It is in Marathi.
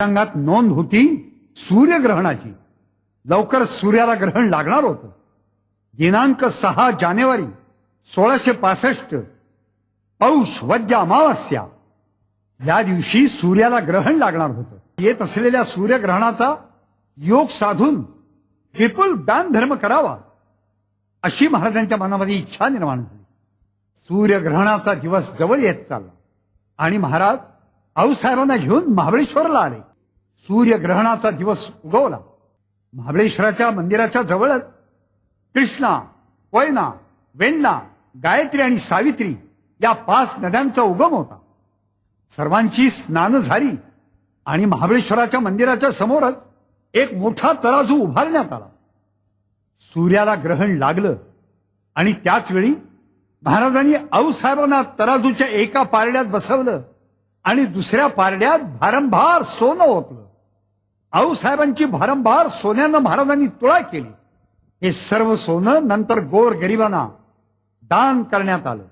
पंचांगात नोंद होती सूर्यग्रहणाची. लवकर सूर्याला ग्रहण लागणार होतं. दिनांक सहा जानेवारी सोळाशे पासष्ट. पौष वद्य अमावस्या. या दिवशी सूर्याला ग्रहण लागणार होतं. येत असलेल्या सूर्यग्रहणाचा योग साधून विपुल दान धर्म करावा अशी महाराजांच्या मनामध्ये इच्छा निर्माण झाली. सूर्यग्रहणाचा दिवस जवळ येत चालला आणि महाराज आऊसाहेबांना घेऊन महाबळेश्वरला आले. सूर्यग्रहणाचा दिवस उगवला. महाबळेश्वराच्या मंदिराच्या जवळच कृष्णा कोयना वेण्णा गायत्री आणि सावित्री या पाच नद्यांचा उगम होता. सर्वांची स्नान झाली आणि महाबळेश्वराच्या मंदिराच्या समोरच एक मोठा तराजू उभारण्यात आला. सूर्याला ग्रहण लागलं आणि त्याच वेळी महाराजांनी आऊसाहेबांना तराजूच्या एका पारड्यात बसवलं आणि दुसऱ्या पारड्यात भारंभार सोनं ओतलं. आऊसाहेबांची भारंभार सोन्यानं महाराजांनी तुळा केली. हे सर्व सोनं नंतर गोर गरिबांना दान करण्यात आलं.